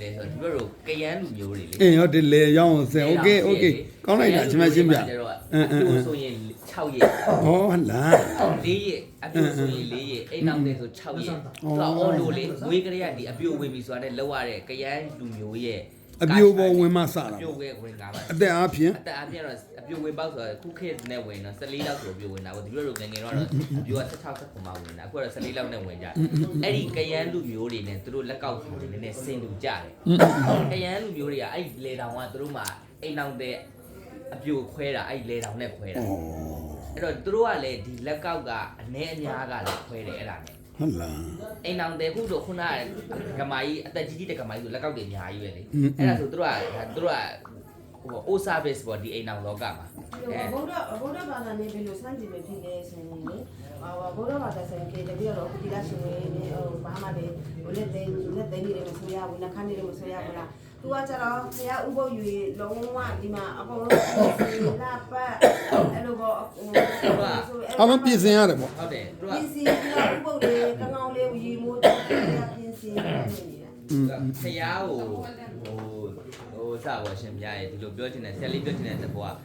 လဲဆိုတော့ဒီဘက်တို့ကရန်လူမျိုးတွေလေ အေးဟုတ်တယ်လေရောင်းအောင်ဆင်โอเคโอเคကောင်းလိုက်တာကျွန်မရှင်းပြ ကျတော့ အင်းအင်းအ အပြို င်း ဆိုရင်6ရက် ဟောဟလာ 4ရက်အပြိုဆိုရင်4ရက်အိမ်နောက်တဲ့ဆို6ရက်သူကအော်လို့လေဝေးကလေးကဒီအပြိုဝင်ပြီဆိုတာနဲ့လောက်ရတဲ့ကရန်လူမျိုးရဲ့ အပြိုပေါ်ဝင်မှစတာအပြိုဝဲဝင်ကားပါအသက်အားဖြင့်အတက်အပြည့်တော့အပြိုဝင်ပေါက်ဆိုတော့ခုခေတ်နဲ့ဝင်တော့14လောက်ဆိုအပြိုဝင်တာပေါ့ဒီလိုလိုငယ်ငယ်တော့အပြိုက16ဆက်ပုံမှဝင်တာအခုကတော့14လောက်နဲ့ဝင်ကြအဲ့ဒီကရန်လူမျိုးတွေနဲ့သူတို့လက်ကောက်တွေနည်းနည်းစင်တူကြတယ်ကရန်လူမျိုးတွေကအဲ့လေတောင်ကသူတို့မှအိမ်နောက်တဲ့အပြိုခွဲတာအဲ့လေတောင်နဲ့ခွဲတာဩအဲ့တော့သူတို့ကလည်းဒီလက်ကောက်ကအနည်းအများကလည်းခွဲတယ်အဲ့ဒါနဲ့ ဟုတ်လားအိမ်နောင်တဲ့ခုဆိုခုနကကမာကြီးအသက်ကြီးကြီးတဲ့ကမာကြီးဆိုလက်ကောက်တွေအများကြီးပဲလေอืมအဲ့ဒါဆိုသူတို့ကသူတို့ကဟို O service ပေါ့ဒီအိမ်နောင်လောကမှာအဲဘုရားဘုရားဘာသာနဲ့ဘယ်လိုစမ်းကြည့်မဖြစ်လဲဆိုရင်လေအာဘုရားဘာသာဆိုရင်ကြည့်တပြတော့ဒီလားရှင်နေဟိုဘာမှလည်းဟိုလက်သိလက်သိနေတယ်မဆိုရဘူးနှခမ်းနေတယ်မဆိုရဘူးလား သူကကျတော့ဖះဥပုပ်ယူလုံးဝဒီမှာအကုန်လုံးလာပတ်အဲ့လိုပေါ့အားလုံးပြင်ဆင်ရတယ်ပေါ့ဟုတ်တယ်သူပြင်စီဥပုပ်လေးကောင်းကောင်းလေးရီမိုးပြင်စီနေတာကဖျားကိုဟိုဟိုစပါရှင်ပြရဲ့ဒီလိုပြောချင်တယ်ဆရာလေးပြောချင်တဲ့သဘောက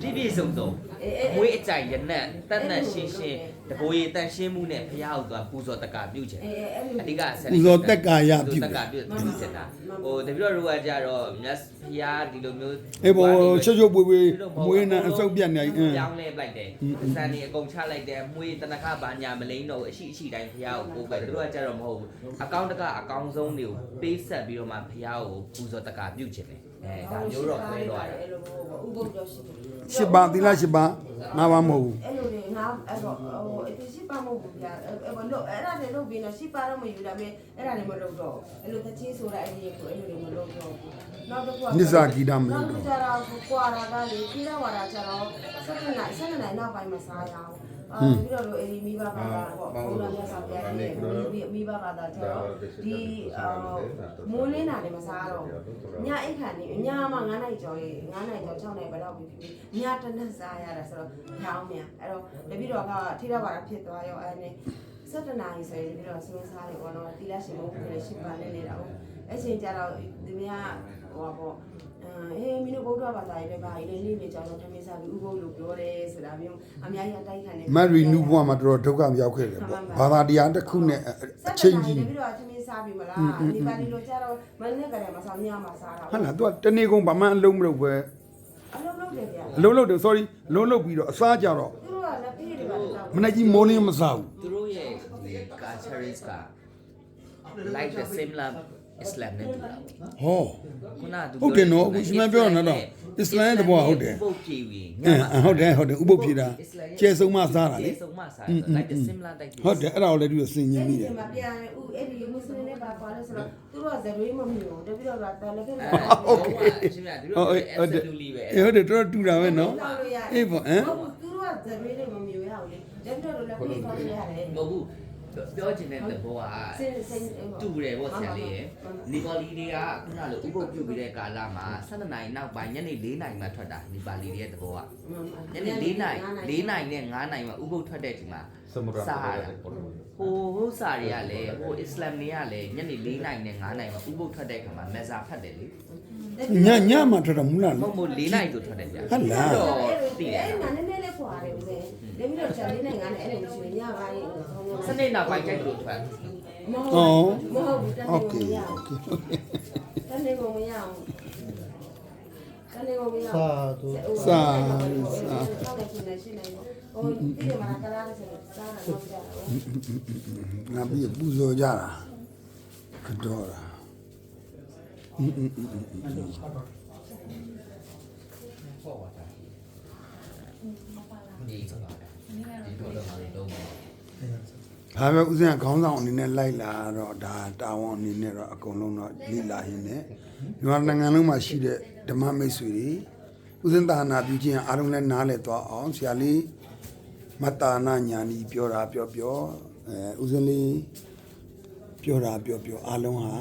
ပြည့်ပြည့်စုံစုံအေးအေးမွေးအကြိုက်ရနက်တက်နက်ရှင်းရှင်းတကိုယ်ရည်တန်ရှင်းမှုနဲ့ဖျားကိုသွားပူဇော်တက္ကပြုချင်အေးအဲ့လိုအဓိကဆက်ပူဇော်တက်ကာယပြုတက္ကပြုပြုချင်တာဟိုတပည့်တော်တို့ကကြတော့မြတ်ဖျားဒီလိုမျိုးအေးဘောချွတ်ချွတ်ပွေးပွေးမွေးနေအစုပ်ပြတ်နေအင်းပြောင်းလဲလိုက်တယ်စံနေအကုန်ချလိုက်တယ်မွေးတနခဘာညာမလိမ့်တော့အရှိအရှိတိုင်းဖျားကိုကိုယ်ပဲတို့ကကြတော့မဟုတ်ဘူးအကောင့်တကအကောင့်ဆုံးတွေကိုပေးဆက်ပြီးတော့မှဖျားကိုပူဇော်တက္ကပြုချင်တယ် အဲဒါမျိုးတော့ပြောတော့တယ်အဲ့လိုဥပုပ်တော့ရှိတယ်ရှစ်ပါသီလရှစ်ပါငါးပါမဟုတ်ဘူးအဲ့လိုလေ ငါအဲ့တော့ဟိုအတိရှိပါမဟုတ်ဘူးဗျာအဲ့ဘလို့အဲ့ဒါတွေလုပ်ပြီးတော့ရှိပါတော့မယူဒါပေမဲ့အဲ့ဒါတွေမလုပ်တော့အဲ့လိုတချင်းဆိုတာအဲ့ဒီကိုအဲ့လိုတွေမလုပ်တော့ဘူးနောက်တစ်ခုကနိစ္စဂီတမနောလို့က်တော့ကြတော့ကွာတာကလေပြီးတော့ဝါတာကျတော့စက်နိုင်စက်နိုင်နောက်ပိုင်းမှာစားရအောင်အာပြီးတော့အဲ့ဒီမိဘဘာသာပေါ့ဘုရားမြတ်စွာဘုရားရဲ့မိဘဘာသာကျတော့ဒီမိုးလင်းတာလည်းမစားတော့ညအိတ်ခံနေညမှာ9နိုင်ကျော်ရေ9နိုင်ကျော်6နိုင်ဘယ်တော့ပြီးပြီညတနက်စားရတာဆိုတော့ကြောင်းမြန်အဲ့တော့တပိတော့ကထိတော့ပါတာဖြစ်သွားရောအဲ့နဲ့စက်တနာကြီးဆိုရင်ပြီးတော့စင်းစားတယ်ပေါ့နော်တီလာရှင်ဘုရားလည်းရှိပါနေနေတာဟုတ်အဲ့ချိန်ကျတော့ဒီမြဟိုပေါ့အေးမင်းတို့ဗုဒ္ဓဘာသာရေးလည်းပါရေးလည်းနေကြောင်းတော့တမင်းစားပြီးဥပုပ်လို့ပြောတယ်ဆိုတာမျိုးအများကြီးအတိုက်ခံနေမရီနူဘွားမှာတော်တော်ဒုက္ခရောက်ခဲ့တယ်ပေါ့ဘာသာတရားတစ်ခုနဲ့အချင်းကြီးပြီးတော့သမင်းစားပြီမလားဒီပါဒီလိုကြတော့မနေ့ကတည်းကမစားညမှာစားတာဟုတ်လား तू တနေ့ကုန်ဘာမှအလုံးမလုပ်ပဲအလုံးလုံးတယ်ဗျာအလုံးလုပ်တယ် sorry အလုံးလုပ်ပြီးတော့အစားကြတော့သူတို့က လက်ဖေးတွေပါတော့မနေ့ကြီးမိုးလင်းမစားဘူးသူတို့ရဲ့ culture is က like the similar Islam နဲ့တူတာပေါ့ဟော ခုနကသူဟုတ်တယ်နော်အခုရှင်မပြောတာနော် Islam ရဲ့တဘောကဟုတ်တယ်ပုတ်ပြေပြီအင်းအဟုတ်တယ်ဟုတ်တယ်ဥပုပ်ဖြေတာကျဲဆုံးမစားတာလေ ကျေဆုံးမစားဆို like the similar like ဟုတ်တယ်အဲ့ဒါကိုလည်းသူကစင်ညင်မိတယ် မှာပြန်ဥအဲ့ဒီမွတ်စလင်တွေပါပါလို့ဆိုတော့သူတို့ကဇရွေးမမီဘူးတပည့်တော်ကတော်လက်ဖေးတွေပါ ဟုတ်ကဲ့ ရှင်မသူတို့ ဟုတ် absolutely ပဲ အေးဟုတ်တယ်တော်တော်တူတာပဲနော်အေးပေါ့ဟမ် ဇရွေးတွေမမျိုးရအောင်လေလက်တော့လည်းပြေးသွားရတယ်မဟုတ်ဘူးပြောချင်တဲ့သဘောကစင်စင်တူတယ်ပေါ့ဆရာလေးရယ်နီပါလီတွေကခုနလိုဥပုပ်ပြုတ်ပြီးတဲ့ကာလမှာ7နာရီနောက်ပိုင်းညနေ4နာရီမှထွက်တာနီပါလီတွေရဲ့သဘောကညနေ4နာရီ4နာရီနဲ့5နာရီမှဥပုပ်ထွက်တဲ့အချိန်မှာစားရတာဟိုဟိုစာတွေကလည်းဟိုအစ္စလာမ်တွေကလည်းညနေ4နာရီနဲ့5နာရီမှဥပုပ်ထွက်တဲ့အခါမှာမက်ဇာဖတ်တယ်လေညညမှထွက်တော့မူလားမဟုတ်မို့4နာရီဆိုထွက်တယ်ဗျာဟုတ်လား သိတယ်အဲ့မှာနည်းနည်းလေးခွာတယ်ဦးဇင်းလက်ပြီးတော့ဂျာလေးနိုင်ငံနဲ့အဲ့လိုမျိုးညပါရင်စနေနောက်ပိုင်းကြိုက်လို့ထွက်မဟုတ်မဟုတ်ဘူးတန်နေကိုမရအောင်တန်နေကိုမရအောင်တန်နေကိုမရအောင်စာသူစာစာဟိုဒီမှာကလာတယ်စာတော့ကြာငါပြီးပူဇော်ကြတာကတော့တာအင်းအင်းအင်း ဒီတော့တော့မလုံးဘူးဒါပဲဥစဉ်ကခေါင်းဆောင်အနေနဲ့လိုက်လာတော့ဒါတာဝန်အနေနဲ့တော့အကုန်လုံးတော့လိလာရင်းနဲ့မြန်မာနိုင်ငံလုံးမှာရှိတဲ့ဓမ္မမိတ်ဆွေတွေဥစဉ်သာနာပြုခြင်းအားလုံးလည်းနားလည်သွားအောင်ဆရာလေးမတ္တာနာညာနီပြောတာပြောပြောအဲဥစဉ်လေးပြောတာပြောပြောအားလုံးဟာ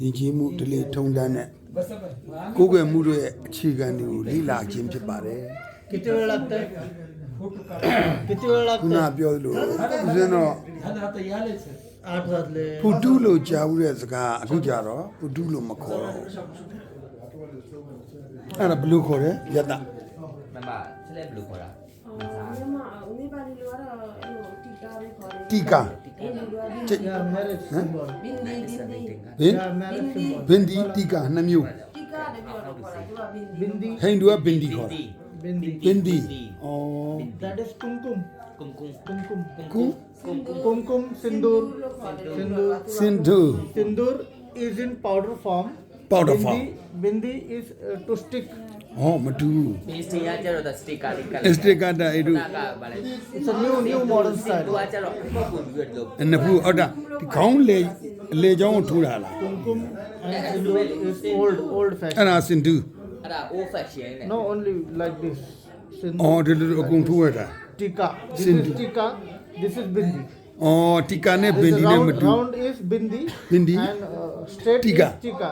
ယဉ်ကျေးမှုဒလေထုံတန်းတဲ့ကိုယ်ွယ်မှုတွေရဲ့အခြေခံတွေကိုလိလာခြင်းဖြစ်ပါတယ် किती वेळ लागतंय किती वेळ ခုန लागतंय ပြောသလိုဥစဉ်တော့ आठ वाजले ဖူတူးလို့ကြားဘူးတဲ့စကားအခုကြတော့ဖူတူးလို့မခေါ်တော့ဘူးအဲ့ဒါဘယ်လိုခေါ်လဲယတ္တ မမဆက်လက်ဘယ်လိုခေါ်တာ မြန်မာဦးနေပါလီလိုကတော့အဲ့လိုတီကာပဲခေါ်တယ် တီကာ အင်းဒီလိုက ချစ် या मैरिज सिंबल ဘင်းဒီဘင်းဒီ ဟင် या marriage symbol ဘင်ဒီတီကာနှစ်မျိုး တီကာတပြီးတော့ခေါ်တာသူကဘင်းဒီ bindi ဟိန္ဒူကဘင်ဒီခေါ်တာ Bindi. Bindi. Oh. That is kumkum. Kumkum. Kumkum. Kumkum. Kumkum. Kumkum. Sindur. Sindur. Sindur. Sindur is in powder form. Powder form. Bindi is uh, to stick. Oh, madu. Paste यहाँ चलो तो stick आदि eh, eh, It's a new new modern style. तू आ चलो. नफू अड़ा. गाँव ले ले जाऊँ ठूड़ा ला. Kumkum and is old old fashion. अना सिंधू. အဲ့ဒါ old fashion နဲ့ no only like this ဩ sindoor ဒီလိုအကုန်ထိုးရတာ tika this Sindoor. is tika this is bindi ဩတီကာနဲ့ဘင် this ဒီနဲ့မ round, တူ round is bindi Bindi. and uh, straight Tika. is tika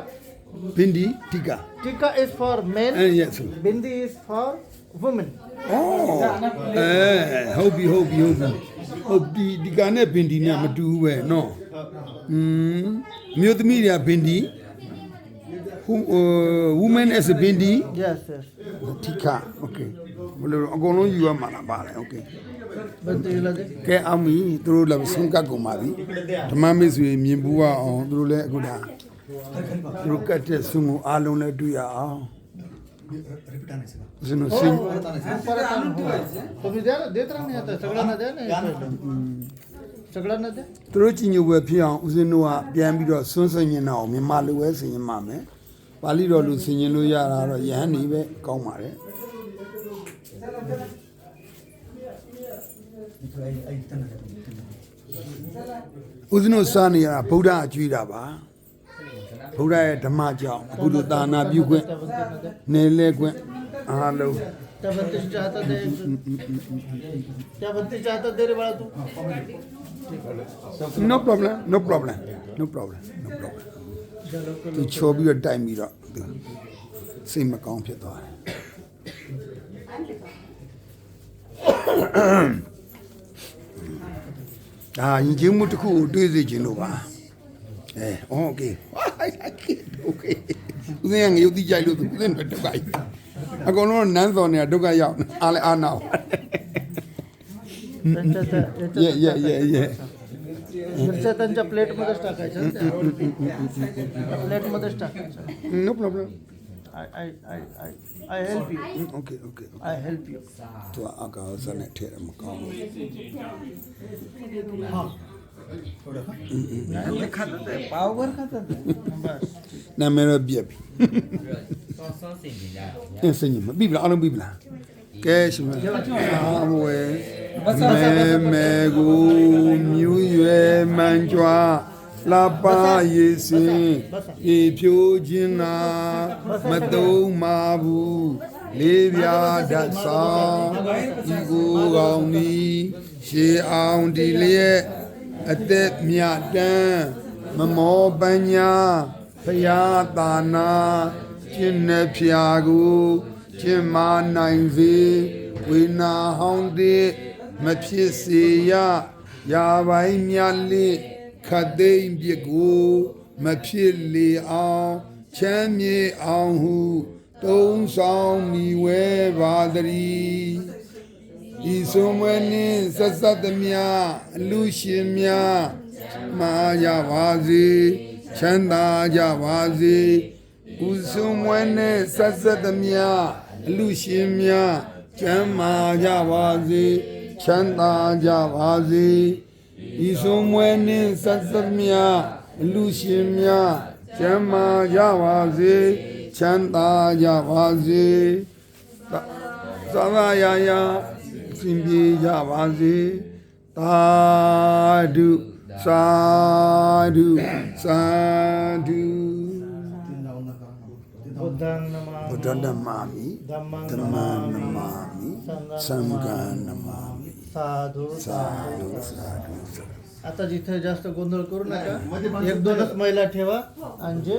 ဘင်ဒီတီကာ tika is for men အဲ့ရက်ဆို bindi is for women ဩအဲဟုတ်ပြီဟုတ်ပြီဟုတ်ပြီဟုတ်ဒီဒီကာနဲ့ဘင်ဒီနဲ့မတူဘူးပဲနော်อืมမြို့သမီးတွေကဘင်ဒီ who uh, women as a bindi yes yes တိခ okay ဘယ်လိုအကုန်လုံးယူရမှာလားပါတယ် okay ဘယ်တေးလဲကဲအမီသူတို့လည်းဆုံးကတ်ကုန်ပါပြီဓမ္မမိတ်ဆွေမြင်ဘူးအောင်သူတို့လည်းအခုဒါသူတို့ကတ်တဲ့ဆုံးကိုအားလုံးလည်းတွေ့ရအောင် Zinu, sin... सगळ्यांना द्या तुळची निवड फिया उजिनो प्यान बिरो सुनसंजना मी मालू आहे सिनेमा में ပြန်ပြီးတော့ဆွန်းဆွန်းညင်အောင်မြန်မာလိုပဲဆင်ញင်ပါမယ်ပါဠိတော်လိုဆင်ញင်လို့ရတာတော့ယဟန်နေပဲကောင်းပါတယ်ဦးဇင်းတို့စားနေရတာဗုဒ္ဓအကျွေးတာပါဗုဒ္ဓရဲ့ဓမ္မကြောင့်အခုလိုသာနာပြုခွင့် त्या बंदीनं द्या နေလဲခွင့်အားလုံး त्या बंदीच्या हातात दे त्या बंदीच्या हातात दे रे बाळा तू no problem no problem no problem no problem သူချောပြီးတော့တိုက်ပြီးတော့စိတ်မကောင်းဖြစ်သွားတယ်ဒါယဉ်ကျေးမှုတစ်ခုကိုတွေးစေခြင်းလို့ပါအဲโอเคโอเคဦးဇင်းကငရုတ်တိကြိုက်လို့သူဦးဇင်းတို့ဒုက္ခကြီးအကုန်လုံးနန်းစော်နေတာဒုက္ခရောက်အားလဲအားနာ Yeah, yeah, yeah, yeah. मिरच्या त्यांच्या प्लेटमध्येच टाकायच्या प्लेटमध्येच टाकायच्या no problem I I I I I help you okay okay I help you तो आका सने ठेर मकाम हां थोडं खातात पावभर खातात ना मेरा बी अभी सही बिबला आलो बिबला कैश में हाँ वो है မပြီလားအားလုံးပြီလားကဲရှင်မအာမဝဲမဲမဲကိုမြူးရွယ်မှန်ကြွားလာပါရေစင်ရေဖြိုးခြင်းနာမတုံးမာဘူးလေးပြားဓာတ်ဆောင်ဒီကိုကောင်းဒီရှေအောင်ဒီလျက်အသက်မြတ်တမ်းမမောပညာဖရာတာနာကျင့်နှဖျာကိုကျင့်မာနိုင်စေဝေနာဟောင်းတဲ့ မဖြစ်စေရရာပိုင်းမြတ်လေးခတ်သိမ့်ပြစ်ကိုမဖြစ်လေအောင်ချမ်းမြေအောင်ဟုတုံးဆောင်မိဝဲပါတည်းဤဆုံးမနှင်းဆက်ဆက်သမျှအလူရှင်များမာကြပါစေချမ်းသာကြပါစေဥဆုံးမနှင်းဆက်ဆက်သမျှအလူရှင်များချမ်းသာကြပါစေ ချမ်းသာကြပါစေဤဆုံးမွဲနှင့်ဆက်သက်မြအလူရှင်များကျမ်းမာကြပါစေချမ်းသာကြပါစေသာသာယာယာစင်ပြေကြပါစေသာဓုသာဓုသာဓုဗုဒ္ဓနမမိဓမ္မနမမိသံဃာနမမိ साधू साधू साधू आता जिथे जास्त गोंधळ करू नका एक दोनच महिला ठेवा आणि जे